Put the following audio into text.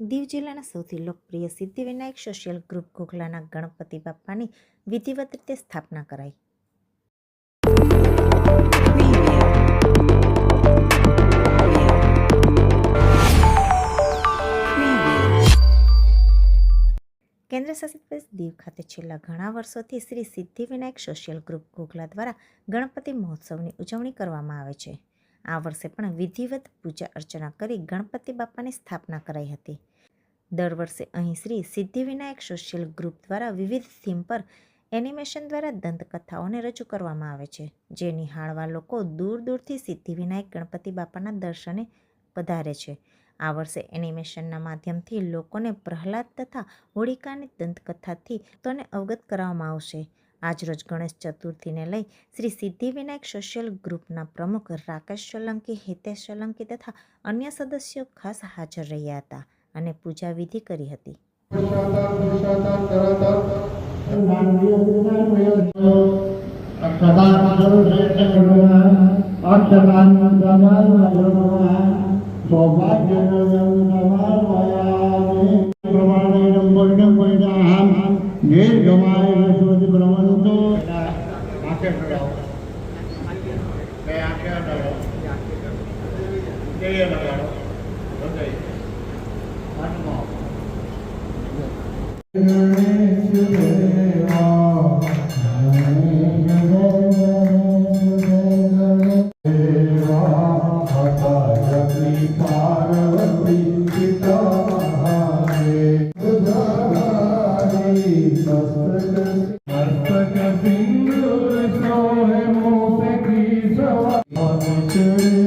દીવ જિલ્લાના સૌથી લોકપ્રિય સિદ્ધિવિનાયક સોશિયલ ગ્રુપ ઘોઘલાના ગણપતિ બાપ્પાની વિધિવત રીતે સ્થાપના કરાઈ. કેન્દ્ર શાસિત પ્રદેશ દીવ ખાતે છેલ્લા ઘણા વર્ષોથી શ્રી સિદ્ધિવિનાયક સોશિયલ ગ્રુપ ઘોઘલા દ્વારા ગણપતિ મહોત્સવની ઉજવણી કરવામાં આવે છે. આ વર્ષે પણ વિધિવત પૂજા અર્ચના કરી ગણપતિ બાપ્પાની સ્થાપના કરાઈ હતી. દર વર્ષે અહીં શ્રી સિદ્ધિવિનાયક સોશિયલ ગ્રુપ દ્વારા વિવિધ થીમ પર એનિમેશન દ્વારા દંતકથાઓને રજૂ કરવામાં આવે છે, જે નિહાળવા લોકો દૂર દૂરથી સિદ્ધિવિનાયક ગણપતિ બાપાના દર્શને પધારે છે. આ વર્ષે એનિમેશનના માધ્યમથી લોકોને પ્રહલાદ તથા હોળિકાની દંતકથાથી તોને અવગત કરાવવામાં આવશે. આજરોજ ગણેશ ચતુર્થીને લઈ શ્રી સિદ્ધિવિનાયક સોશિયલ ગ્રુપના પ્રમુખ રાકેશ સોલંકી, હિતેશ સોલંકી તથા અન્ય સદસ્યો ખાસ હાજર રહ્યા હતા અને પૂજા વિધિ કરી હતી. ആക്ഷേപമുണ്ടാവും ആക്ഷേപം ഉണ്ടാവും ചെയ്യുന്നുണ്ടാവും ഗണേശ ദേവാ ഗണേശ ગણપતિ